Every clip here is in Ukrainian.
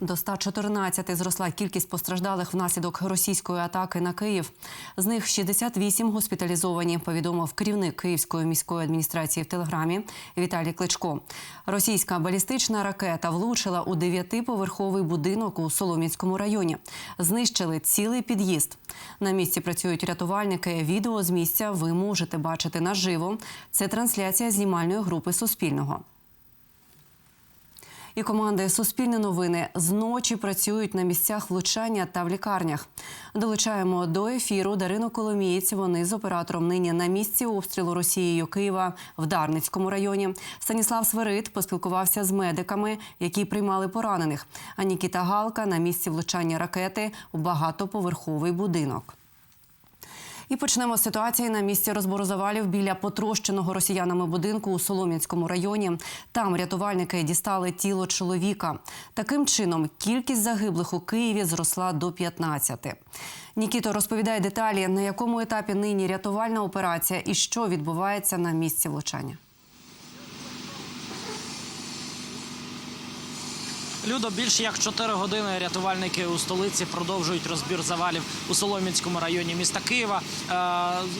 До 114 зросла кількість постраждалих внаслідок російської атаки на Київ. З них 68 госпіталізовані, повідомив керівник Київської міської адміністрації в телеграмі Віталій Кличко. Російська балістична ракета влучила у дев'ятиповерховий будинок у Солом'янському районі. Знищили цілий під'їзд. На місці працюють рятувальники. Відео з місця ви можете бачити наживо. Це трансляція знімальної групи Суспільного. І команди Суспільне новини зночі працюють на місцях влучання та в лікарнях. Долучаємо до ефіру Дарину Коломієць. Вони з оператором нині на місці обстрілу Росією Києва в Дарницькому районі. Станіслав Свирид поспілкувався з медиками, які приймали поранених. А Нікіта Галка на місці влучання ракети у багатоповерховий будинок. І почнемо з ситуації на місці розбору завалів біля потрощеного росіянами будинку у Солом'янському районі. Там рятувальники дістали тіло чоловіка. Таким чином, кількість загиблих у Києві зросла до 15. Нікіто розповідає деталі, на якому етапі нині рятувальна операція і що відбувається на місці влучання. Людо більше як 4 години рятувальники у столиці продовжують розбір завалів у Солом'янському районі міста Києва. Е,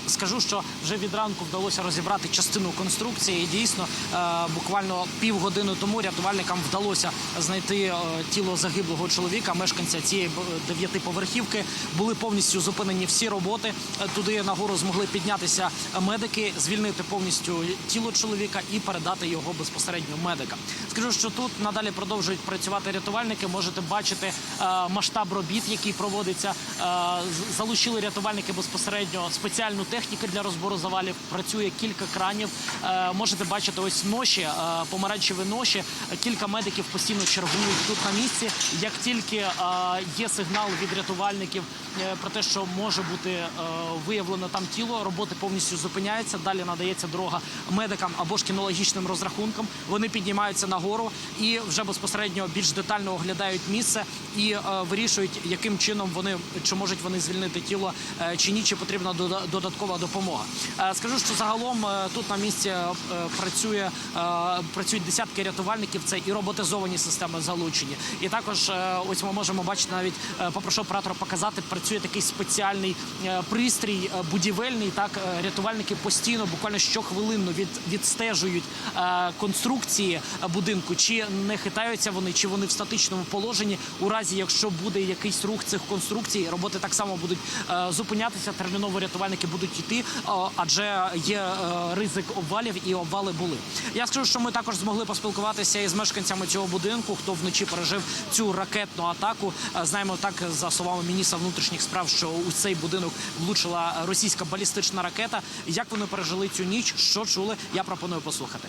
скажу, що вже від ранку вдалося розібрати частину конструкції. І дійсно, е, буквально півгодини тому рятувальникам вдалося знайти е, тіло загиблого чоловіка, мешканця цієї дев'ятиповерхівки. Були повністю зупинені всі роботи. Туди нагору змогли піднятися медики, звільнити повністю тіло чоловіка і передати його безпосередньо медикам. Скажу, що тут надалі продовжують працювати рятувальники. Можете бачити е, масштаб робіт, який проводиться. Е, залучили рятувальники безпосередньо спеціальну техніку для розбору завалів. Працює кілька кранів. Е, можете бачити ось ноші, помаранчеві ноші. Кілька медиків постійно чергують тут на місці. Як тільки є сигнал від рятувальників про те, що може бути виявлено там тіло, роботи повністю зупиняються. Далі надається дорога медикам або ж кінологічним розрахункам. Вони піднімаються нагору і вже безпосередньо більш детально оглядають місце і е, вирішують, яким чином вони чи можуть вони звільнити тіло е, чи ні, чи потрібна дода- додаткова допомога. Е, скажу, що загалом тут на місці працює працюють десятки рятувальників. Це і роботизовані системи залучені. І також ось ми можемо бачити навіть попрошу оператора показати. Працює такий спеціальний пристрій будівельний. Так рятувальники постійно, буквально щохвилинно від відстежують конструкції будинку, чи не хитаються вони, чи вони в статичному положенні. У разі, якщо буде якийсь рух цих конструкцій, роботи так само будуть е, зупинятися. Терміново рятувальники будуть йти, е, адже є е, ризик обвалів, і обвали були. Я скажу, що ми також змогли поспілкуватися із мешканцями цього будинку, хто вночі пережив цю ракетну атаку. Знаємо так за словами міністра внутрішніх справ, що у цей будинок влучила російська балістична ракета. Як вони пережили цю ніч? Що чули? Я пропоную послухати.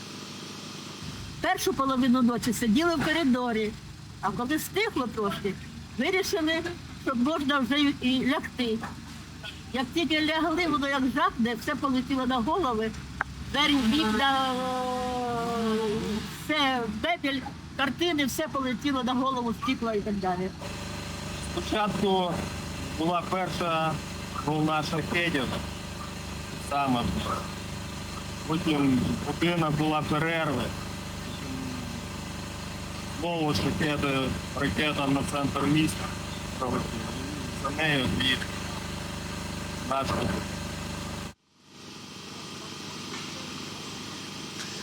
Першу половину ночі сиділи в коридорі, а коли стихло трошки, вирішили, що можна вже і лягти. Як тільки лягли, воно як жахне, все полетіло на голови, двері, вікна, все, мебель, картини, все полетіло на голову, стекла і так далі. Спочатку була перша волна шахедів, саме. Потім година була перерви. Знову шахеди, ракета на центр міста. За нею дві наші.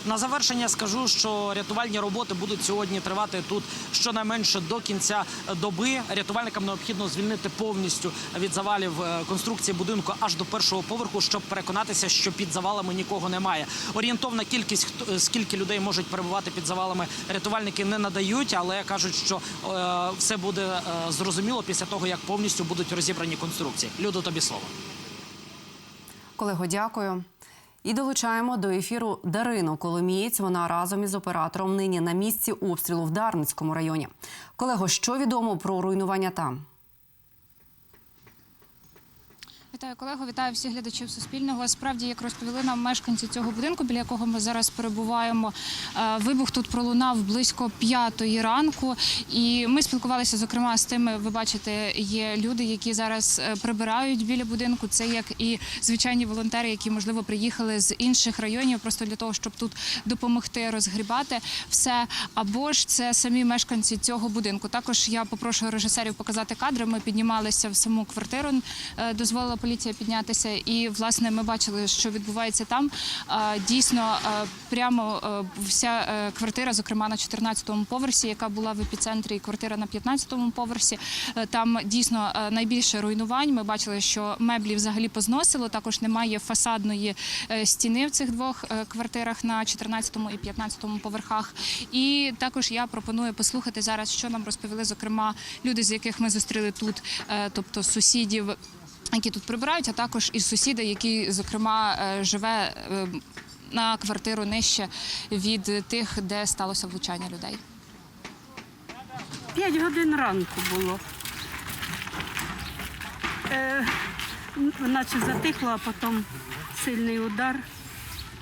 На завершення скажу, що рятувальні роботи будуть сьогодні тривати тут щонайменше до кінця доби. Рятувальникам необхідно звільнити повністю від завалів е, конструкції будинку аж до першого поверху, щоб переконатися, що під завалами нікого немає. Орієнтовна кількість е, скільки людей можуть перебувати під завалами, рятувальники не надають, але кажуть, що е, все буде е, зрозуміло після того, як повністю будуть розібрані конструкції. Люду, тобі слово. Колего, дякую. І долучаємо до ефіру Дарину Коломієць. Вона разом із оператором нині на місці обстрілу в Дарницькому районі. Колего, що відомо про руйнування там? Вітаю колего, вітаю всіх глядачів Суспільного. Справді, як розповіли нам мешканці цього будинку, біля якого ми зараз перебуваємо, е, вибух тут пролунав близько п'ятої ранку. І ми спілкувалися зокрема з тими. Ви бачите, є люди, які зараз е, прибирають біля будинку. Це як і звичайні волонтери, які можливо приїхали з інших районів, просто для того, щоб тут допомогти розгрібати все. Або ж це самі мешканці цього будинку. Також я попрошу режисерів показати кадри. Ми піднімалися в саму квартиру, е, дозволила поліція піднятися, і власне ми бачили, що відбувається там. Дійсно, прямо вся е, квартира, зокрема на 14-му поверсі, яка була в епіцентрі, і квартира на 15-му поверсі. е, Там дійсно е, найбільше руйнувань. Ми бачили, що меблі взагалі позносило. Також немає фасадної стіни в цих двох квартирах на 14-му і 15-му поверхах. І також я пропоную послухати зараз, що нам розповіли, зокрема, люди, з яких ми зустріли тут, тобто сусідів. Які тут прибирають, а також і сусіда, який зокрема е, живе е, на квартиру нижче від тих, де сталося влучання людей. П'ять годин ранку було. Е, наче затихло, а потім сильний удар.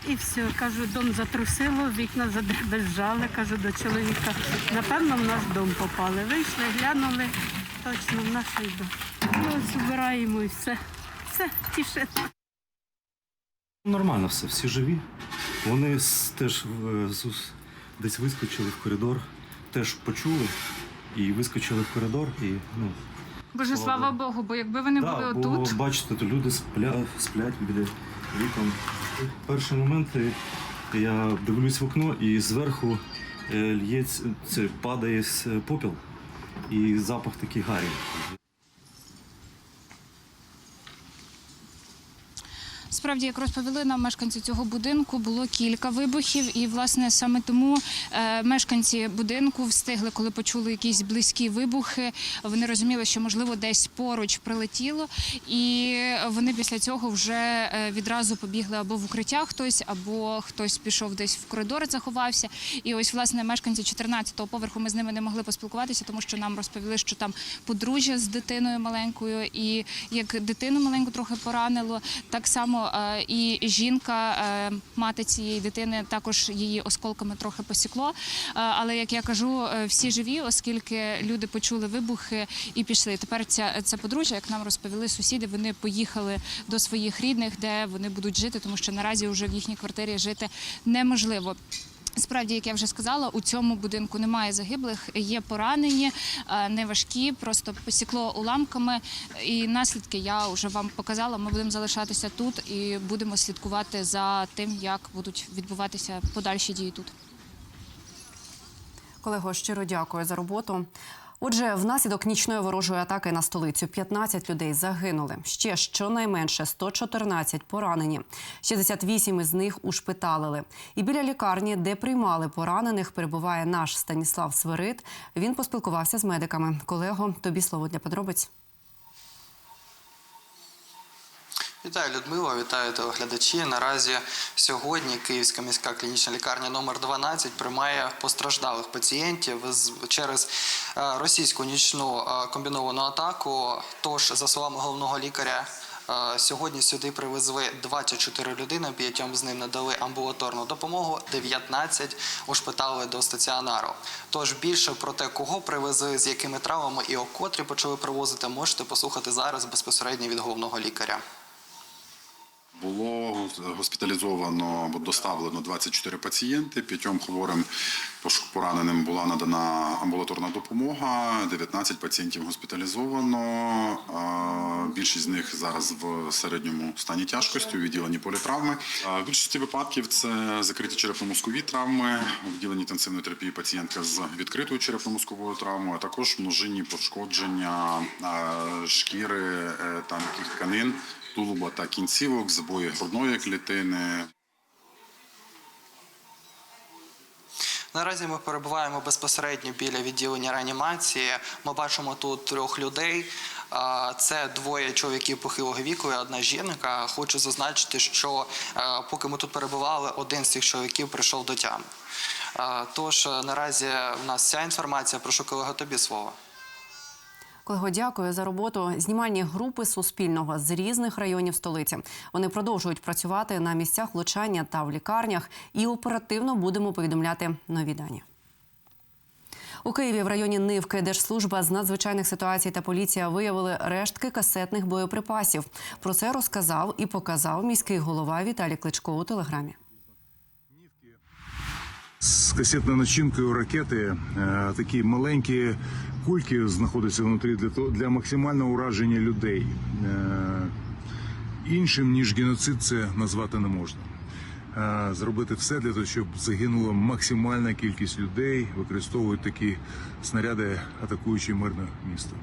І все, кажу, дом затрусило, вікна задребезжали, кажу до чоловіка. Напевно, в наш дом попали. Вийшли, глянули, точно в наш дом. Ну, ось збираємо і все. Все, тішить. Нормально все, всі живі. Вони теж е, десь вискочили в коридор, теж почули і вискочили в коридор. І, ну, Боже, Слава слава Богу. Бо якби вони да, були бо, отут. бачите, то люди спля, сплять біля вікон. Перший момент е, я дивлюсь в окно і зверху е, лється, це падає попіл і запах такий гарі. Справді, як розповіли нам мешканці цього будинку, було кілька вибухів, і власне саме тому е, мешканці будинку встигли, коли почули якісь близькі вибухи. Вони розуміли, що можливо десь поруч прилетіло, і вони після цього вже е, відразу побігли або в укриття хтось, або хтось пішов десь в коридор, заховався. І ось власне мешканці 14-го поверху ми з ними не могли поспілкуватися, тому що нам розповіли, що там подружжя з дитиною маленькою, і як дитину маленьку трохи поранило, так само і жінка, е, мати цієї дитини, також її осколками трохи посікло. Е, Але як я кажу, е, всі живі, оскільки люди почули вибухи і пішли. Тепер ця ця подружжя, як нам розповіли сусіди, вони поїхали до своїх рідних, де вони будуть жити, тому що наразі вже в їхній квартирі жити неможливо. Справді, як я вже сказала, у цьому будинку немає загиблих, є поранені, неважкі, не важкі, просто посікло уламками. І наслідки я вже вам показала. Ми будемо залишатися тут і будемо слідкувати за тим, як будуть відбуватися подальші дії тут. Колего, щиро дякую за роботу. Отже, внаслідок нічної ворожої атаки на столицю 15 людей загинули. Ще щонайменше 114 поранені. 68 із них ушпиталили. І біля лікарні, де приймали поранених, перебуває наш Станіслав Свирид. Він поспілкувався з медиками. Колего, тобі слово для подробиць. Вітаю, Людмила, вітаю телеглядачі. Наразі сьогодні Київська міська клінічна лікарня номер 12 приймає постраждалих пацієнтів через е, російську нічну е, комбіновану атаку. Тож, за словами головного лікаря, е, сьогодні сюди привезли 24 людини, п'ятьом з ним надали амбулаторну допомогу, 19 ушпитали до стаціонару. Тож більше про те, кого привезли, з якими травмами і о котрі почали привозити, можете послухати зараз безпосередньо від головного лікаря. Було госпіталізовано або доставлено 24 пацієнти. П'ятьом хворим пораненим була надана амбулаторна допомога. 19 пацієнтів госпіталізовано. Більшість з них зараз в середньому стані тяжкості у відділенні політравми. В більшості випадків це закриті черепно-мозкові травми, у відділенні інтенсивної терапії пацієнтка з відкритою черепно-мозковою травмою, а також множинні пошкодження шкіри е, та тканин тулуба та кінцівок, збої грудної клітини. Наразі ми перебуваємо безпосередньо біля відділення реанімації. Ми бачимо тут трьох людей. Це двоє чоловіків похилого віку і одна жінка. Хочу зазначити, що поки ми тут перебували, один з цих чоловіків прийшов до тями. Тож е, наразі в нас вся інформація. Прошу колега тобі слово. Колего, дякую за роботу. Знімальні групи Суспільного з різних районів столиці. Вони продовжують працювати на місцях влучання та в лікарнях і оперативно будемо повідомляти нові дані. У Києві в районі Нивки Держслужба з надзвичайних ситуацій та поліція виявили рештки касетних боєприпасів. Про це розказав і показав міський голова Віталій Кличко у телеграмі. з касетною начинкою ракети е, такі маленькі кульки знаходяться внутрі для того для максимального ураження людей. Е, іншим ніж геноцид це назвати не можна. Е, Зробити все для того, щоб загинула максимальна кількість людей, використовують такі снаряди, атакуючи мирне місто.